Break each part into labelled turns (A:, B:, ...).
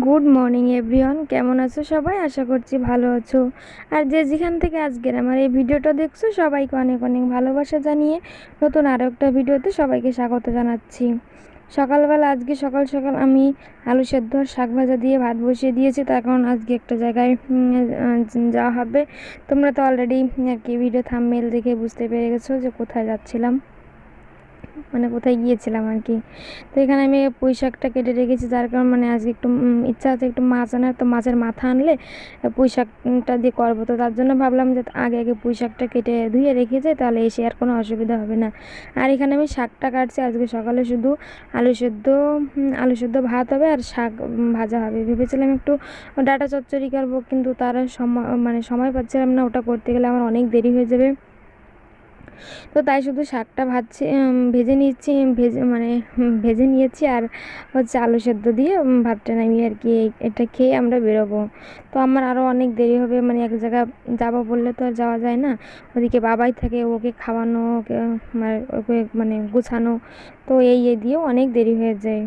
A: Good morning everyone কেমন আছো সবাই? আশা করছি ভালো আছো। আর যে যেখান থেকে আজকের আমার এই ভিডিওটা দেখছ, সবাইকে অনেক অনেক ভালোবাসা জানিয়ে নতুন আরও একটা ভিডিওতে সবাইকে স্বাগত জানাচ্ছি। সকালবেলা আজকে সকাল সকাল আমি আলু সেদ্ধ আর শাক ভাজা দিয়ে ভাত বসিয়ে দিয়েছি। তার কারণ আজকে একটা জায়গায় যাওয়া হবে। তোমরা তো অলরেডি আর কি ভিডিও থামমেল দেখে বুঝতে পেরে গেছো যে কোথায় যাচ্ছিলাম। মানে কোথায় গিয়েছিলাম আর কি। তো এখানে আমি পুঁই শাকটা কেটে রেখেছি, যার কারণ মানে আজকে একটু ইচ্ছা আছে একটু মাছ আনার, তো মাছের মাথা আনলে পুঁই শাকটা দিয়ে করব। তো তার জন্য ভাবলাম যে আগে আগে পুঁই শাকটা কেটে ধুয়ে রেখে যাই তাহলে এসে আর কোনো অসুবিধা হবে না। আর এখানে আমি শাকটা কাটছি, আজকে সকালে শুধু আলু সেদ্ধ আলু সেদ্ধ ভাত হবে আর শাক ভাজা হবে। ভেবেছিলাম একটু ডাটা চচ্চড়ি করব, কিন্তু তার সময় মানে সময় পাচ্ছিলাম না, ওটা করতে গেলে আমার অনেক দেরি হয়ে যাবে। তো তাই শুধু শাকটা ভাজছি ভেজে নিচ্ছি ভেজে মানে ভেজে নিয়েছি আর হচ্ছে আলু সেদ্ধ দিয়ে ভাতটা নামিয়ে আর কি এটা খেয়ে আমরা বেরোবো। তো আমার আরও অনেক দেরি হবে মানে এক জায়গায় যাব বললে তো আর যাওয়া যায় না। ওদিকে বাবাই থাকে ওকে খাওয়ানো ওকে মানে ওকে মানে গুছানো তো এই এই দিয়েও অনেক দেরি হয়ে যায়।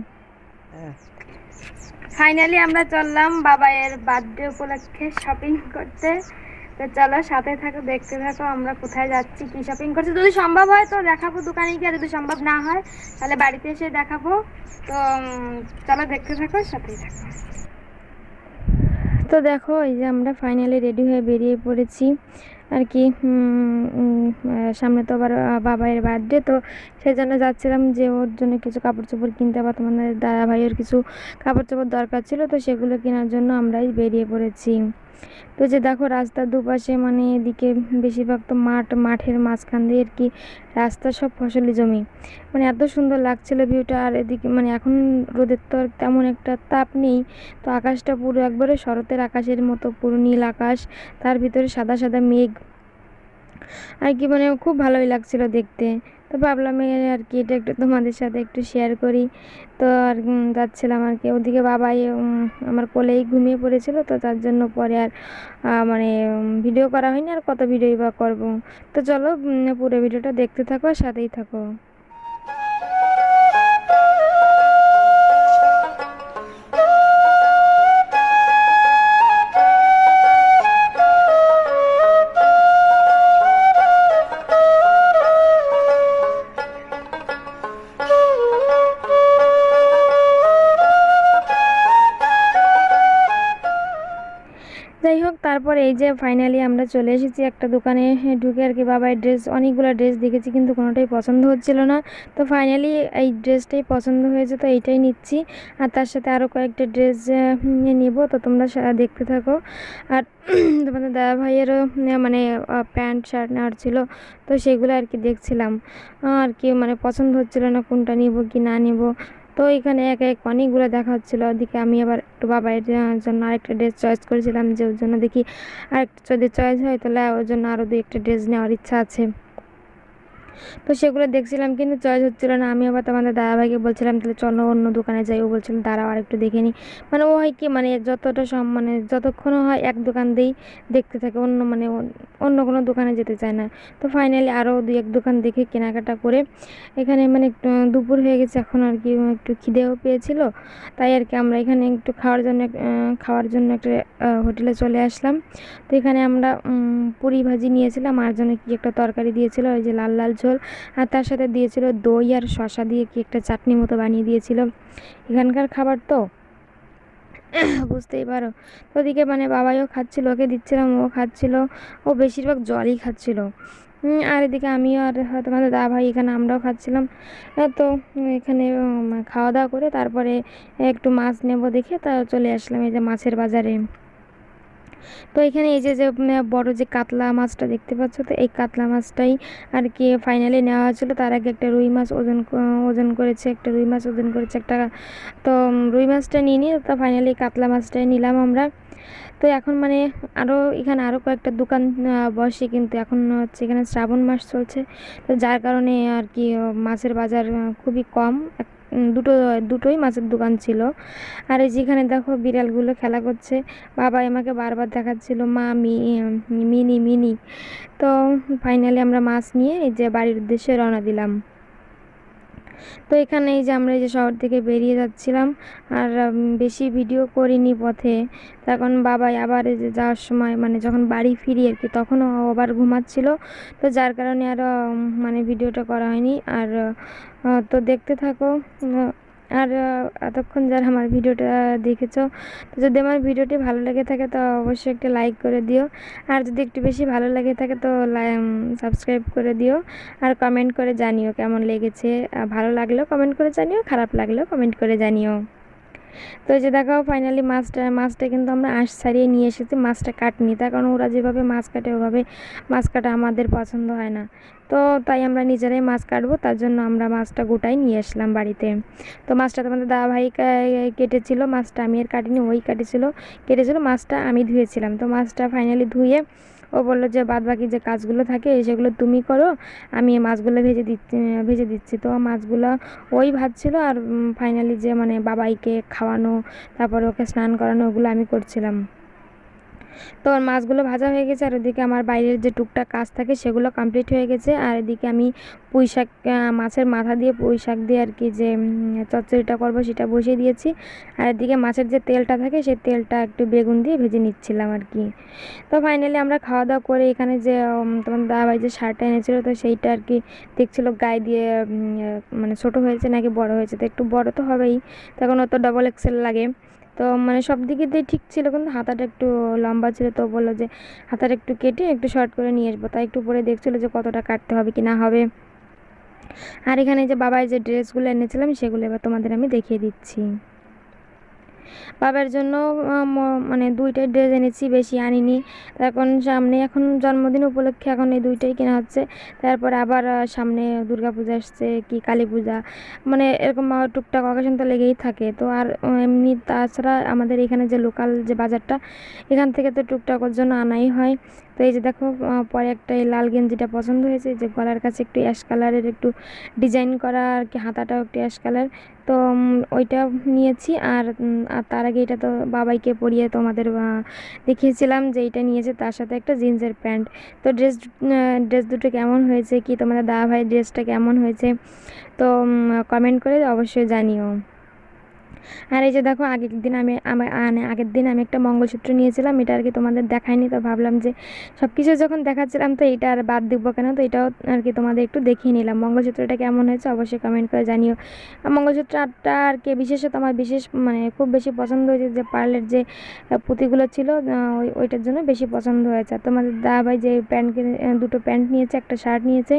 A: ফাইনালি আমরা চললাম বাবাইয়ের বার্থডে উপলক্ষে শপিং করতে। তো চলো সাথে থাকো, দেখতে থাকো আমরা কোথায় যাচ্ছি, কি শপিং করছি। যদি সম্ভব হয় তো দেখাবো দোকানে গিয়ে যদি সম্ভব না হয় তাহলে বাড়িতে এসে দেখাবো। তো চলো দেখতে থাকো, সাথেই থাকো। তো দেখো, এই যে আমরা ফাইনালি রেডি হয়ে বেরিয়ে পড়েছি। আর কি সামনে তো আবার বাবাইয়ের বার্থডে তো সেই জন্য যাচ্ছিলাম যে ওর জন্য কিছু কাপড় চোপড় কিনতে বা তোমাদের দাদা ভাইয়ের কিছু কাপড় চোপড় দরকার ছিল, তো সেগুলো কেনার জন্য আমরাই বেরিয়ে পড়েছি। তো যে দেখো রাস্তার দুপাশে মানে এদিকে বেশিরভাগ তো মাঠ, মাঠের মাঝখান দিয়ে আর কি রাস্তা সব ফসলি জমি। মানে এত সুন্দর লাগছিল ভিউটা আর এদিকে মানে এখন রোদের তো আর তেমন একটা তাপ নেই। তো আকাশটা পুরো একবারে শরতের আকাশের মতো, পুরো নীল আকাশ, তার ভিতরে সাদা সাদা মেঘ। আর কি মানে খুব ভালোই লাগছিল দেখতে। তো ভাবলাম আর কি, এটা একটু তোমাদের সাথে একটু শেয়ার করি। তো আর যাচ্ছিলাম আর কি। ওদিকে বাবাই আমার কোলেই ঘুমিয়ে পড়েছিল, তো তার জন্য পরে আর মানে ভিডিও করা হয়নি, আর কত ভিডিওই বা করব। তো চলো পুরো ভিডিওটা দেখতে থাকো আর সাথেই থাকো। তারপর এই যে ফাইনালি আমরা চলে এসেছি একটা দোকানে ঢুকে আর কি বাবার ড্রেস অনেকগুলো ড্রেস দেখেছি, কিন্তু কোনোটাই পছন্দ হচ্ছিল না। তো ফাইনালি এই ড্রেসটাই পছন্দ হয়েছে, তো এইটাই নিচ্ছি। আর তার সাথে আরও কয়েকটা ড্রেস নিব, তো তোমরা দেখতে থাকো। আর তোমাদের দাদা ভাইয়েরও মানে প্যান্ট, শার্ট নেওয়ার ছিল, তো সেগুলো আর কি দেখছিলাম। আর কি মানে পছন্দ হচ্ছিল না কোনটা নিব কি না নিব। তো এখানে এক এক অনেকগুলো দেখা হচ্ছিল ওদিকে আমি আবার একটু বাবাই জন্য আরেকটা ড্রেস চয়েস করেছিলাম যে ওর জন্য দেখি আরেকটা যদি চয়েস হয় তাহলে ওর জন্য আরও দু একটা ড্রেস নেওয়ার ইচ্ছা আছে। তো সেগুলো দেখছিলাম, কিন্তু চয়েস হচ্ছিল না। আমি আবার তোমাদের দাদাভাইকে বলছিলাম, তাহলে চলো অন্য দোকানে যাই। ও বলছিল, দাঁড়াও আর একটু দেখে মানে ও হয় কি মানে যতটা সম মানে যতক্ষণ হয় এক দোকান দিয়েই দেখতে থাকে, অন্য মানে অন্য কোনো দোকানে যেতে চায় না। তো ফাইনালি আরও দুই এক দোকান দেখে কেনাকাটা করে এখানে মানে একটু দুপুর হয়ে গেছে। এখন আর কি একটু খিদেও পেয়েছিল। তাই আর কি আমরা এখানে একটু খাওয়ার জন্য খাওয়ার জন্য একটা হোটেলে চলে আসলাম। তো এখানে আমরা পুরি ভাজি নিয়েছিলাম। আর জন্য কি একটা তরকারি দিয়েছিল, ওই যে লাল লাল ঝোল। আর তার সাথে দিয়েছিল দই আর শসা দিয়ে কি একটা চাটনি মতো বানিয়ে দিয়েছিল। এখানকার খাবার তো বুঝতেই পারো। তো ওদিকে মানে বাবাইও খাচ্ছিল, ওকে দিচ্ছিলাম, ও খাচ্ছিল। ও বেশিরভাগ জলই খাচ্ছিল। আর এদিকে আমিও আর হয়তো আমাদের দাদা ভাই এখানে আমরাও খাচ্ছিলাম। তো এখানে খাওয়া দাওয়া করে তারপরে একটু মাছ নেব দেখে তা চলে আসলাম এই যে মাছের বাজারে। তো এখানে এই যে যে বড় যে কাতলা মাছটা দেখতে পাচ্ছ তো, এই কাতলা মাছটাই আর কি ফাইনালি নেওয়া হয়েছিল। তার আগে একটা রুই মাছ ওজন ওজন করেছে, একটা রুই মাছ ওজন করেছে, একটা, তো রুই মাছটা নিয়ে নিই তো ফাইনালি কাতলা মাছটাই নিলাম আমরা। তো এখন মানে আরও এখানে আরও কয়েকটা দোকান বসে কিন্তু এখন হচ্ছে এখানে শ্রাবণ মাস চলছে। তো যার কারণে আর কি মাছের বাজার খুবই কম। দুটো, দুটোই মাছের দোকান ছিল। আর এই যেখানে দেখো বিড়ালগুলো খেলা করছে। বাবা আমাকে বারবার দেখাচ্ছিল, মা মিনি মিনি। তো ফাইনালি আমরা মাছ নিয়ে এই যে বাড়ির উদ্দেশ্যে রওনা দিলাম। তো এখানে এই যে আমরা এই যে শহর থেকে বেরিয়ে যাচ্ছিলাম আর বেশি ভিডিও করিনি পথে। তখন বাবাই আবার এই যে যাওয়ার সময় মানে যখন বাড়ি ফিরি আর কি, তখনও আবার ঘুমাচ্ছিল। তো যার কারণে আর মানে ভিডিওটা করা হয়নি। আর তো দেখতে থাকো আর এতক্ষণ যারা আমার ভিডিওটা দেখেছ, তো যদি আমার ভিডিওটি ভালো লেগে থাকে, তো অবশ্যই একটা লাইক করে দিও। আর যদি একটু বেশি ভালো লেগে থাকে, তো সাবস্ক্রাইব করে দিও। আর কমেন্ট করে জানিও কেমন লেগেছে। ভালো লাগলেও কমেন্ট করে জানিও, খারাপ লাগলেও কমেন্ট করে জানিও। তো এই যে দেখো ফাইনালি মাছটা মাছটা কিন্তু আমরা আঁশ ছাড়িয়ে নিয়ে এসেছি, মাছটা কাটনি। তার কারণ ওরা যেভাবে মাছ কাটে, ওভাবে মাছ কাটা আমাদের পছন্দ হয় না। তো তাই আমরা নিজেরাই মাছ কাটবো, তার জন্য আমরা মাছটা গোটাই নিয়ে আসলাম বাড়িতে। তো মাছটা তোমাদের দাদা ভাই কেটেছিল, মাছটা আমি আর কাটিনি, ওই কাটেছিল, কেটেছিল, মাছটা আমি ধুয়েছিলাম। তো মাছটা ফাইনালি ধুয়ে ও বলল যে বাদ বাকি যে কাজগুলো থাকে, সেগুলো তুমি করো। আমি মাছগুলো ভেজে দিচ্ছি ভেজে দিচ্ছি। তো মাছগুলো ওই ভাজছিল আর ফাইনালি যে মানে বাবাইকে খাওয়ানো, তারপর ওকে স্নান করানো, ওগুলো আমি করছিলাম। তো মাছগুলো ভাজা হয়ে গেছে, আর ওদিকে আমার বাইরের যে টুকটাক কাজ থাকে সেগুলো কমপ্লিট হয়ে গেছে। আর এদিকে আমি পুঁই শাক মাছের মাথা দিয়ে পুঁই শাক দিয়ে আর কি যে চচ্চড়িটা করব সেটা বসিয়ে দিয়েছি। আর এদিকে মাছের যে তেলটা থাকে সেই তেলটা একটু বেগুন দিয়ে ভেজে নিচ্ছিলাম আর কি। তো ফাইনালি আমরা খাওয়া দাওয়া করে এখানে যে তোমার দাদাভাই যে শার্টটা এনেছিলো, তো সেইটা আর কি দেখছিলো গায়ে দিয়ে মানে ছোট হয়েছে নাকি বড় হয়েছে, তো একটু বড় তো হবেই। তখন ও তো ডবল এক্সেল লাগে। তো মানে সব দিকে দিয়ে ঠিক ছিল, কিন্তু হাতাটা একটু লম্বা ছিল তো বলল যে হাতাটা একটু কেটে একটু শর্ট করে নিয়ে আসব। তাই একটু পরে দেখছিলো যে কতটা কাটতে হবে কি না হবে। আর এখানে যে বাবাই যে ড্রেসগুলো এনেছিলাম সেগুলো এবার তোমাদের আমি দেখিয়ে দিচ্ছি। বাবার জন্য মানে দুইটাই ড্রেস এনেছি, বেশি আনিনি। এখন সামনে, এখন জন্মদিন উপলক্ষে এখন এই দুইটাই কেনা হচ্ছে। তারপর আবার সামনে দুর্গা পূজা আসছে, কি কালী পূজা। মানে এরকম টুকটাক অকেশন তো লেগেই থাকে। তো আর এমনি তাছাড়া আমাদের এখানে যে লোকাল যে বাজারটা, এখান থেকে তো টুকটাক ওর জন্য আনাই হয়। তো এই যে দেখো পরে একটা এই লাল গেঞ্জিটা পছন্দ হয়েছে, যে গলার কাছে একটু অ্যাশ কালারের একটু ডিজাইন করা আর কি, হাতাটাও একটু অ্যাশ কালার তো ওইটা নিয়েছি আর আর তার আগে এটা তো বাবাইকে পরিয়ে তোমাদের দেখিয়েছিলাম যে এইটা নিয়েছে তার সাথে একটা জিন্সের প্যান্ট। তো ড্রেস ড্রেস দুটো কেমন হয়েছে, কি তোমাদের দাদা ভাই ড্রেসটা কেমন হয়েছে, তো কমেন্ট করে অবশ্যই জানিও। আর এই যে দেখো, আগের দিন আমি মানে আগের দিন আমি একটা মঙ্গলসূত্র নিয়েছিলাম, এটা আর কি তোমাদের দেখাইনি তো ভাবলাম যে সব কিছু যখন দেখাচ্ছিলাম তো এটা আর বাদ দিব কেন, তো এটাও আর কি তোমাদের একটু দেখিয়ে নিলাম। মঙ্গলসূত্রটা কেমন হয়েছে অবশ্যই কমেন্ট করে জানিও। মঙ্গলসূত্রটা আর কি বিশেষত আমার বিশেষ মানে খুব বেশি পছন্দ হয়েছে যে পার্লের যে পুঁতিগুলো ছিল ওই, ওইটার জন্য বেশি পছন্দ হয়েছে। তোমাদের দাদা ভাই যে প্যান্ট কিনে দুটো প্যান্ট নিয়েছে, একটা শার্ট নিয়েছে,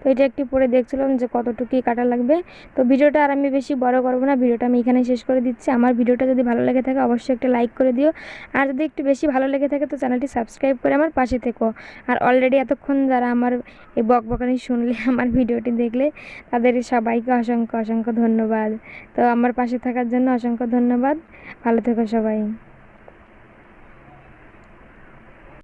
A: তো এটা একটি পরে দেখছিলাম যে কতটুকু কাটা লাগবে। তো ভিডিওটা আর আমি বেশি বড় করব না, ভিডিওটা আমি এখানে শেষ করে দিচ্ছি। আমার ভিডিওটা যদি ভালো লেগে থাকে, অবশ্যই একটা লাইক করে দিও। আর যদি একটু বেশি ভালো লেগে থাকে, তো চ্যানেলটি সাবস্ক্রাইব করে আমার পাশে থেকো। আর অলরেডি এতক্ষণ যারা আমার এই বক বকানি শুনলে, আমার ভিডিওটি দেখলে, তাদের সবাইকে অসংখ্য অসংখ্য ধন্যবাদ। তো আমার পাশে থাকার জন্য অসংখ্য ধন্যবাদ। ভালো থেকো সবাই।